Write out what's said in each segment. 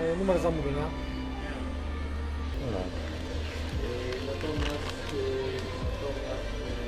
e, numer zamówienia. No.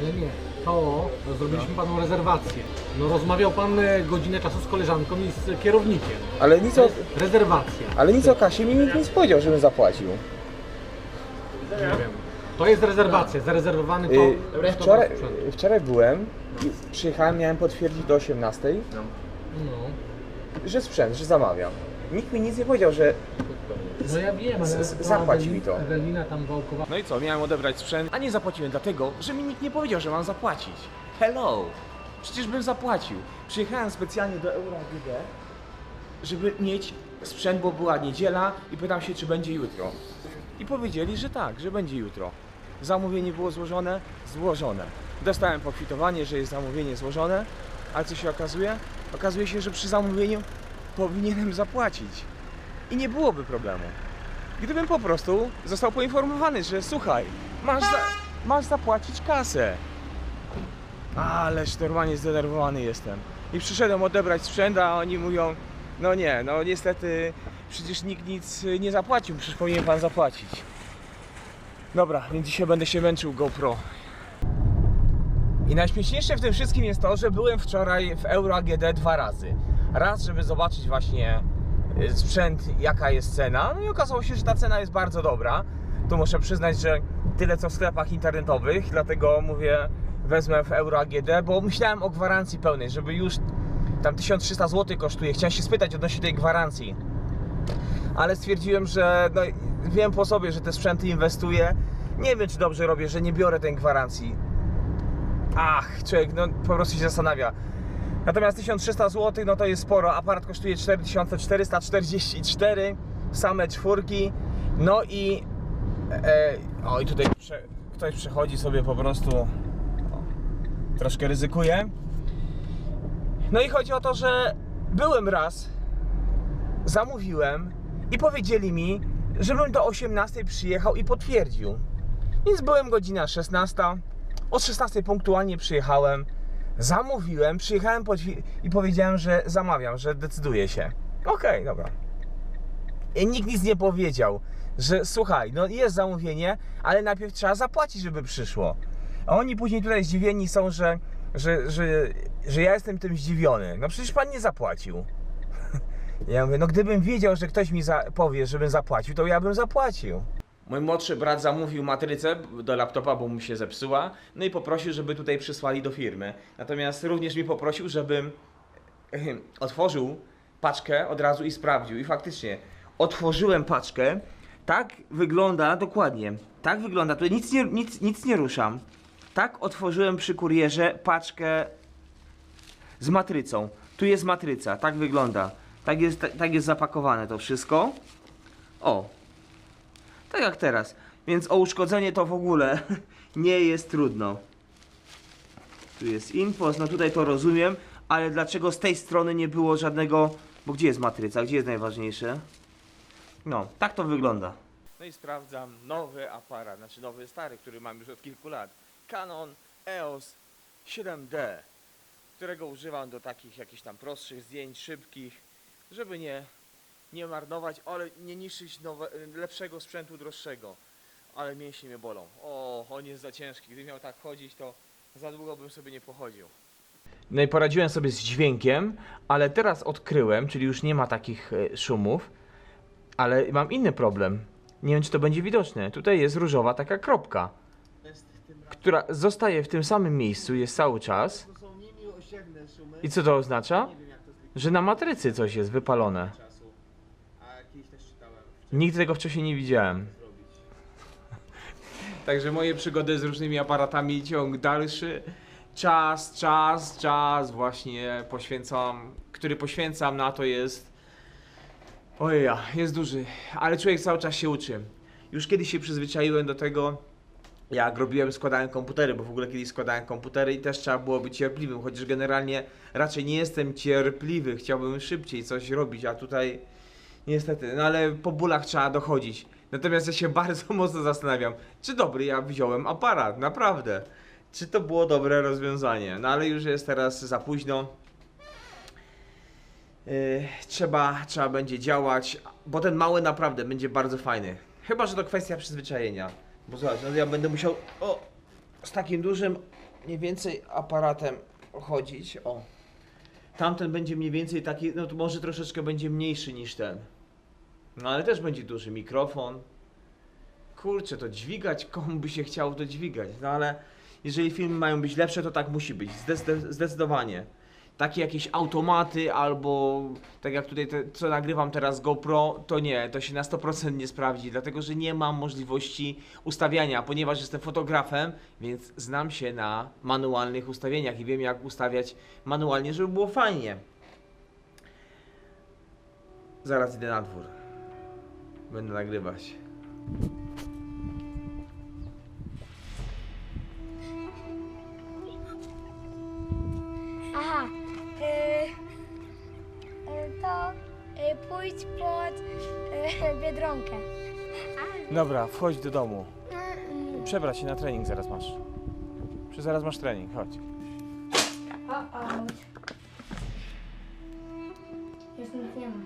Ale nie, to zrobiliśmy panu rezerwację. No rozmawiał pan e, godzinę czasu z koleżanką i z kierownikiem. Ale nic o, Rezerwacja. ale nic o kasie mi nikt nic powiedział, żebym zapłacił. Nie wiem. To jest rezerwacja, zarezerwowany to. Y, wczoraj, wczoraj byłem i przyjechałem, miałem potwierdzić do 18, No. że sprzęt, że zamawiam. Nikt mi nic nie powiedział, że No ja wiem, ale Z- zapłać mi to. Ewelina tam wałkowała. No i co, miałem odebrać sprzęt, a nie zapłaciłem dlatego, że mi nikt nie powiedział, że mam zapłacić. Hello! Przecież bym zapłacił. Przyjechałem specjalnie do EuroAGD, żeby mieć sprzęt, bo była niedziela i pytam się, czy będzie jutro. I powiedzieli, że tak, że będzie jutro. Zamówienie było złożone? Złożone. Dostałem pokwitowanie, że jest zamówienie złożone, ale co się okazuje? Okazuje się, że przy zamówieniu powinienem zapłacić. I nie byłoby problemu. Gdybym po prostu został poinformowany, że słuchaj, masz, za, masz zapłacić kasę. Ależ normalnie zdenerwowany jestem. I przyszedłem odebrać sprzęt, a oni mówią, no nie, no niestety przecież nikt nic nie zapłacił, przecież powinien pan zapłacić. Dobra, więc dzisiaj będę się męczył GoPro. I najśmieszniejsze w tym wszystkim jest to, że byłem wczoraj w Euro AGD dwa razy. Raz, żeby zobaczyć właśnie y, sprzęt, jaka jest cena. No i okazało się, że ta cena jest bardzo dobra. Tu muszę przyznać, że tyle co w sklepach internetowych, dlatego mówię, wezmę w Euro AGD, bo myślałem o gwarancji pełnej, żeby już tam 1300 zł kosztuje. Chciałem się spytać odnośnie tej gwarancji. Ale stwierdziłem, że no, wiem po sobie, że te sprzęty inwestuję. Nie wiem, czy dobrze robię, że nie biorę tej gwarancji. Ach, człowiek no, po prostu się zastanawia. Natomiast 1300 zł no to jest sporo. Aparat kosztuje 4444, same czwórki. No i. E, o, i tutaj prze, ktoś przechodzi sobie po prostu. O, troszkę ryzykuje. No i chodzi o to, że byłem raz, zamówiłem i powiedzieli mi, żebym do 18 przyjechał i potwierdził. Więc byłem godzina 16. O 16 punktualnie przyjechałem, zamówiłem, przyjechałem potwi- i powiedziałem, że zamawiam, że decyduję się. Okej, dobra. I nikt nic nie powiedział, że słuchaj, no jest zamówienie, ale najpierw trzeba zapłacić, żeby przyszło. A oni później tutaj zdziwieni są, że, że, że, że ja jestem tym zdziwiony. No przecież pan nie zapłacił. Ja mówię, no gdybym wiedział, że ktoś mi powie, żebym zapłacił, to ja bym zapłacił. Mój młodszy brat zamówił matrycę do laptopa, bo mu się zepsuła, no i poprosił, żeby tutaj przysłali do firmy. Natomiast również mi poprosił, żebym otworzył paczkę od razu i sprawdził. I faktycznie otworzyłem paczkę. Tak wygląda dokładnie. Tak wygląda. Tutaj nic nie, nic, nic nie ruszam. Tak otworzyłem przy kurierze paczkę z matrycą. Tu jest matryca, tak wygląda. Tak jest, tak, tak jest zapakowane to wszystko. O, tak jak teraz. Więc o uszkodzenie to w ogóle nie jest trudno. Tu jest infos, no tutaj to rozumiem, ale dlaczego z tej strony nie było żadnego. Bo gdzie jest matryca? Gdzie jest najważniejsze? No, tak to wygląda. No i sprawdzam nowy aparat, znaczy nowy, stary, który mam już od kilku lat. Canon EOS 7D, którego używam do takich jakichś tam prostszych zdjęć, szybkich, żeby nie nie marnować, ale nie niszczyć nowe, lepszego sprzętu droższego. Ale mięśnie mnie bolą. O, on jest za ciężki. Gdybym miał tak chodzić, to za długo bym sobie nie pochodził. No i poradziłem sobie z dźwiękiem, ale teraz odkryłem, czyli już nie ma takich e, szumów, ale mam inny problem. Nie wiem, czy to będzie widoczne. Tutaj jest różowa taka kropka, która zostaje w tym samym miejscu, jest cały czas. I co to oznacza? Że na matrycy coś jest wypalone. czasu. A kiedyś też czytałem Nigdy tego wcześniej nie widziałem. Także moje przygody z różnymi aparatami ciąg dalszy. Czas, czas, czas właśnie poświęcam, który poświęcam na to jest. Ojeja, jest duży, ale człowiek cały czas się uczy. Już kiedyś się przyzwyczaiłem do tego, jak robiłem, składałem komputery, bo w ogóle kiedyś składałem komputery i też trzeba było być cierpliwym, chociaż generalnie raczej nie jestem cierpliwy, chciałbym szybciej coś robić, a tutaj niestety, no ale po bólach trzeba dochodzić. Natomiast ja się bardzo mocno zastanawiam, czy dobry ja wziąłem aparat, naprawdę. Czy to było dobre rozwiązanie? No ale już jest teraz za późno. Yy, trzeba, trzeba będzie działać, bo ten mały naprawdę będzie bardzo fajny. Chyba, że to kwestia przyzwyczajenia. Bo zobacz, no ja będę musiał o, z takim dużym mniej więcej aparatem chodzić. O. Tamten będzie mniej więcej taki, no to może troszeczkę będzie mniejszy niż ten. No ale też będzie duży mikrofon. Kurczę, to dźwigać, komu by się chciało to dźwigać. No ale jeżeli filmy mają być lepsze, to tak musi być. Zdecydo- zdecydowanie. Takie jakieś automaty albo tak jak tutaj te, co nagrywam teraz GoPro, to nie, to się na 100% nie sprawdzi, dlatego że nie mam możliwości ustawiania, ponieważ jestem fotografem, więc znam się na manualnych ustawieniach i wiem jak ustawiać manualnie, żeby było fajnie. Zaraz idę na dwór. Będę nagrywać. Pójdź pod y, Biedronkę. Dobra, wchodź do domu. Przebrać się na trening zaraz masz. Czy zaraz masz trening, chodź.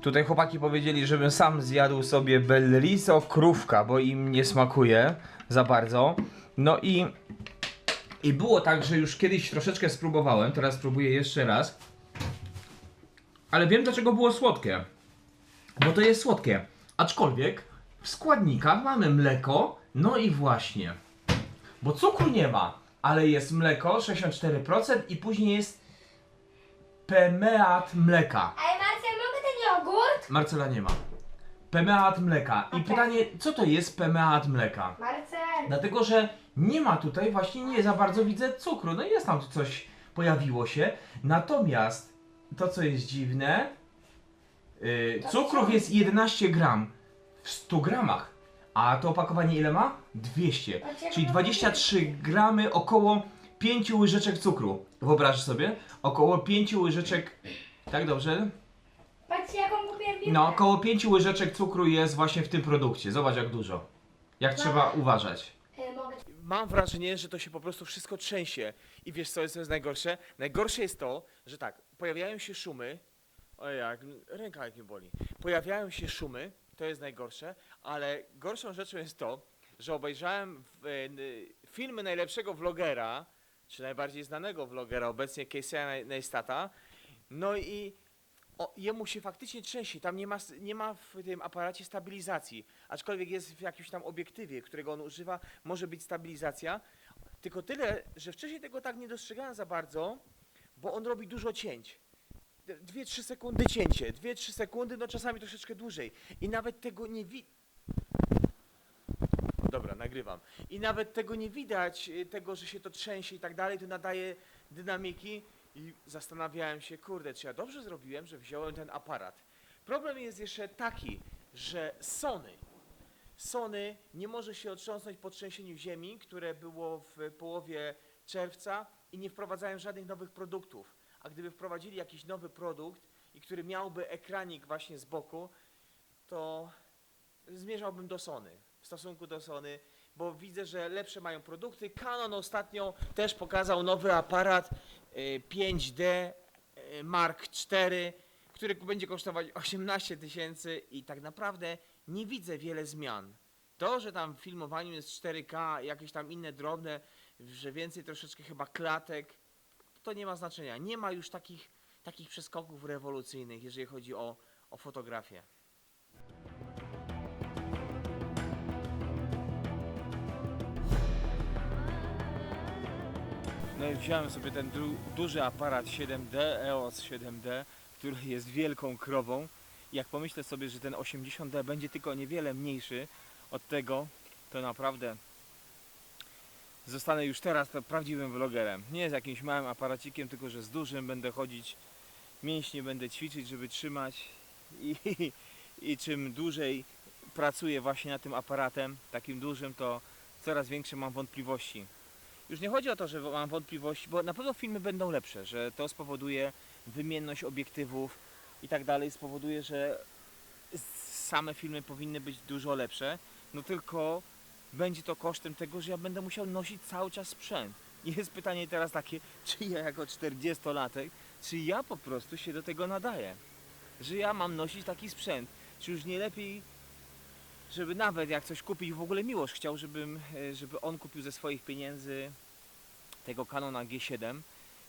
Tutaj chłopaki powiedzieli, żebym sam zjadł sobie bellriso krówka, bo im nie smakuje za bardzo. No i i było tak, że już kiedyś troszeczkę spróbowałem, teraz spróbuję jeszcze raz. Ale wiem dlaczego było słodkie. Bo to jest słodkie. Aczkolwiek w składnikach mamy mleko, no i właśnie. Bo cukru nie ma, ale jest mleko 64% i później jest pemeat mleka. Ej, Marcel, mogę ten jogurt? Marcela nie ma. Pemeat mleka. I pytanie, co to jest pemeat mleka? Marcel. Dlatego, że nie ma tutaj, właśnie nie za bardzo widzę cukru. No jest tam coś, pojawiło się. Natomiast to, co jest dziwne, cukrów co? jest 11 gram w 100 gramach. A to opakowanie ile ma? 200. Patrzcie, Czyli no, 23 gramy, około 5 łyżeczek cukru. Wyobraź sobie, około 5 łyżeczek. Tak dobrze? Patrzcie, jaką kupiłem. No, około 5 łyżeczek cukru jest właśnie w tym produkcie. Zobacz jak dużo. Jak trzeba uważać. Y, mogę. Mam wrażenie, że to się po prostu wszystko trzęsie. I wiesz co jest, co jest najgorsze? Najgorsze jest to, że tak, pojawiają się szumy. O jak, ręka jak mi boli. Pojawiają się szumy, to jest najgorsze, ale gorszą rzeczą jest to, że obejrzałem w, e, filmy najlepszego vlogera, czy najbardziej znanego vlogera obecnie, Casey'a Neistata. No i o, jemu się faktycznie trzęsie, tam nie ma, nie ma w tym aparacie stabilizacji, aczkolwiek jest w jakimś tam obiektywie, którego on używa, może być stabilizacja, tylko tyle, że wcześniej tego tak nie dostrzegałem za bardzo, bo on robi dużo cięć. 2-3 sekundy cięcie, 2-3 sekundy, no czasami troszeczkę dłużej i nawet tego nie widać. Dobra, nagrywam. I nawet tego nie widać, y, tego, że się to trzęsie i tak dalej, to nadaje dynamiki i zastanawiałem się, kurde, czy ja dobrze zrobiłem, że wziąłem ten aparat. Problem jest jeszcze taki, że Sony, Sony nie może się otrząsnąć po trzęsieniu ziemi, które było w połowie czerwca i nie wprowadzają żadnych nowych produktów. A gdyby wprowadzili jakiś nowy produkt i który miałby ekranik właśnie z boku, to zmierzałbym do Sony, w stosunku do Sony, bo widzę, że lepsze mają produkty. Canon ostatnio też pokazał nowy aparat y, 5D y, Mark IV, który będzie kosztować 18 tysięcy i tak naprawdę nie widzę wiele zmian. To, że tam w filmowaniu jest 4K, jakieś tam inne drobne, że więcej troszeczkę chyba klatek, to nie ma znaczenia. Nie ma już takich, takich przeskoków rewolucyjnych, jeżeli chodzi o, o fotografię. No i wziąłem sobie ten du duży aparat 7D, EOS 7D, który jest wielką krową. Jak pomyślę sobie, że ten 80D będzie tylko niewiele mniejszy od tego, to naprawdę zostanę już teraz prawdziwym vlogerem. Nie z jakimś małym aparacikiem, tylko że z dużym będę chodzić, mięśnie będę ćwiczyć, żeby trzymać i, i czym dłużej pracuję właśnie nad tym aparatem, takim dużym, to coraz większe mam wątpliwości. Już nie chodzi o to, że mam wątpliwości, bo na pewno filmy będą lepsze, że to spowoduje wymienność obiektywów i tak dalej, spowoduje, że same filmy powinny być dużo lepsze, no tylko będzie to kosztem tego, że ja będę musiał nosić cały czas sprzęt. I jest pytanie teraz takie, czy ja jako 40-latek, czy ja po prostu się do tego nadaję? że ja mam nosić taki sprzęt. Czy już nie lepiej, żeby nawet jak coś kupić, w ogóle Miłosz chciał, żebym, e, żeby on kupił ze swoich pieniędzy tego Canona G7,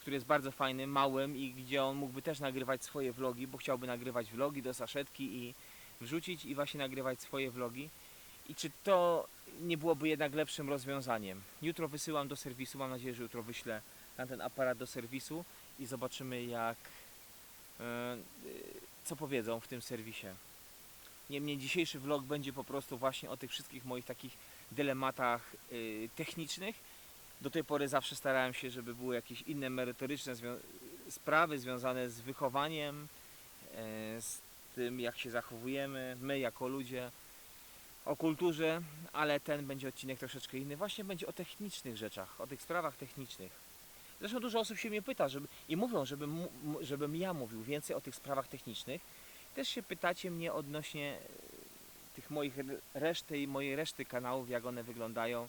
który jest bardzo fajny, małym i gdzie on mógłby też nagrywać swoje vlogi, bo chciałby nagrywać vlogi do saszetki i wrzucić i właśnie nagrywać swoje vlogi. I czy to nie byłoby jednak lepszym rozwiązaniem? Jutro wysyłam do serwisu, mam nadzieję, że jutro wyślę ten aparat do serwisu i zobaczymy jak e, co powiedzą w tym serwisie. Niemniej dzisiejszy vlog będzie po prostu właśnie o tych wszystkich moich takich dylematach y, technicznych. Do tej pory zawsze starałem się, żeby były jakieś inne merytoryczne sprawy związane z wychowaniem, e, z tym jak się zachowujemy, my jako ludzie, o kulturze, ale ten będzie odcinek troszeczkę inny. Właśnie będzie o technicznych rzeczach, o tych sprawach technicznych. Zresztą dużo osób się mnie pyta żeby, i mówią, żebym, żebym ja mówił więcej o tych sprawach technicznych. Też się pytacie mnie odnośnie e, tych moich re- reszty, mojej reszty kanałów, jak one wyglądają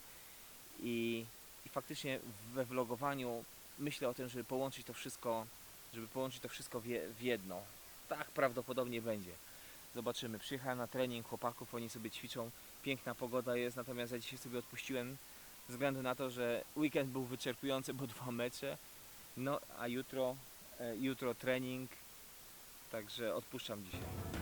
i, i faktycznie we vlogowaniu myślę o tym, żeby połączyć to wszystko, żeby połączyć to wszystko w jedno. Tak prawdopodobnie będzie. Zobaczymy. Przyjechałem na trening chłopaków, oni sobie ćwiczą. Piękna pogoda jest, natomiast ja dzisiaj sobie odpuściłem ze względu na to, że weekend był wyczerpujący, bo dwa mecze. No a jutro, e, jutro trening, także odpuszczam dzisiaj.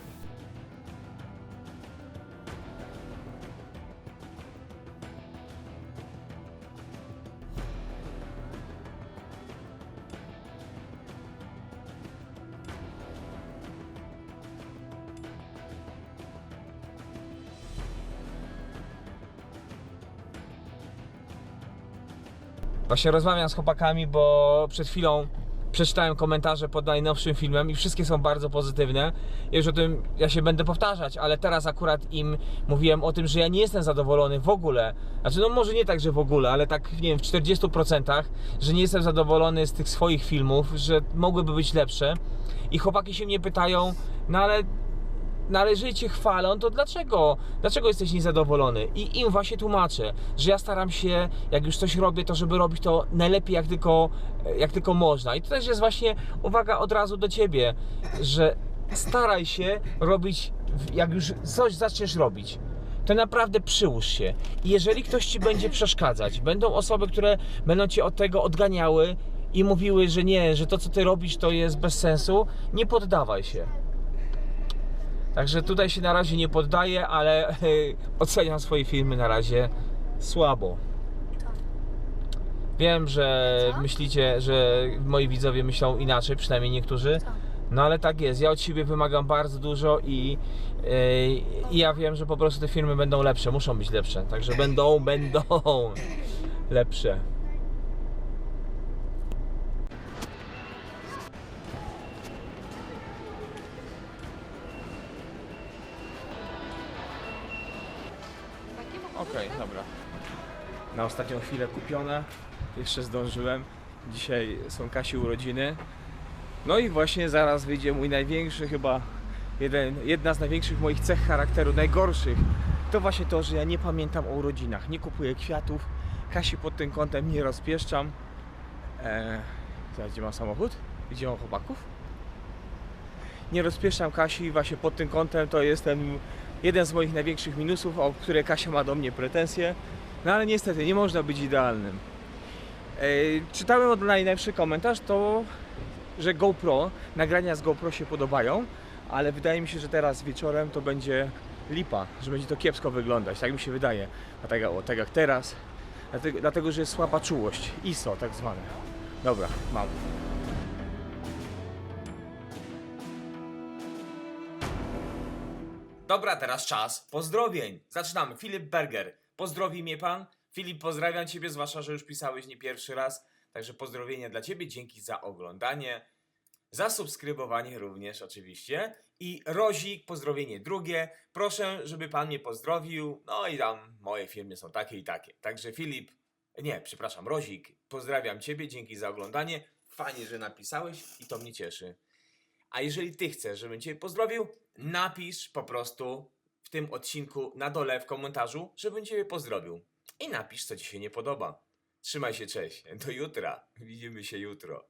Właśnie rozmawiam z chłopakami, bo przed chwilą przeczytałem komentarze pod najnowszym filmem i wszystkie są bardzo pozytywne. I już o tym ja się będę powtarzać, ale teraz akurat im mówiłem o tym, że ja nie jestem zadowolony w ogóle. Znaczy, no może nie tak, że w ogóle, ale tak, nie wiem, w 40%, że nie jestem zadowolony z tych swoich filmów, że mogłyby być lepsze. I chłopaki się mnie pytają, no ale ale jeżeli cię chwalą, to dlaczego? Dlaczego jesteś niezadowolony? I im właśnie tłumaczę, że ja staram się, jak już coś robię, to żeby robić to najlepiej jak tylko, jak tylko można. I to też jest właśnie uwaga od razu do ciebie, że staraj się robić, jak już coś zaczniesz robić, to naprawdę przyłóż się. I jeżeli ktoś ci będzie przeszkadzać, będą osoby, które będą cię od tego odganiały i mówiły, że nie, że to co ty robisz to jest bez sensu, nie poddawaj się. Także tutaj się na razie nie poddaję, ale oceniam swoje filmy na razie słabo. Wiem, że Co? myślicie, że moi widzowie myślą inaczej, przynajmniej niektórzy. Co? No ale tak jest. Ja od siebie wymagam bardzo dużo i, yy, i ja wiem, że po prostu te filmy będą lepsze, muszą być lepsze. Także będą, będą lepsze. Okej, dobra. Na ostatnią chwilę kupione. Jeszcze zdążyłem. Dzisiaj są Kasi urodziny. No i właśnie zaraz wyjdzie mój największy chyba jeden, jedna z największych moich cech charakteru, najgorszych. To właśnie to, że ja nie pamiętam o urodzinach. Nie kupuję kwiatów. Kasi pod tym kątem nie rozpieszczam. Eee, teraz gdzie mam samochód? Gdzie mam chłopaków? Nie rozpieszczam Kasi właśnie pod tym kątem. To jest ten jeden z moich największych minusów, o które Kasia ma do mnie pretensje. No ale niestety nie można być idealnym. Eee, czytałem od najlepszy komentarz, to że GoPro, nagrania z GoPro się podobają, ale wydaje mi się, że teraz wieczorem to będzie lipa, że będzie to kiepsko wyglądać, tak mi się wydaje. Dlatego, o, tak jak teraz, dlatego, dlatego że jest słaba czułość, ISO tak zwane. Dobra, mam. Teraz czas pozdrowień. Zaczynamy. Filip Berger. Pozdrowi mnie pan. Filip, pozdrawiam ciebie, zwłaszcza, że już pisałeś nie pierwszy raz. Także pozdrowienia dla ciebie. Dzięki za oglądanie. Za subskrybowanie również oczywiście. I Rozik, pozdrowienie drugie. Proszę, żeby pan mnie pozdrowił. No i tam moje firmy są takie i takie. Także Filip, nie, przepraszam, Rozik, pozdrawiam ciebie. Dzięki za oglądanie. Fajnie, że napisałeś i to mnie cieszy. A jeżeli ty chcesz, żebym cię pozdrowił, napisz po prostu w tym odcinku na dole w komentarzu, żebym cię pozdrowił. I napisz, co ci się nie podoba. Trzymaj się, cześć. Do jutra. Widzimy się jutro.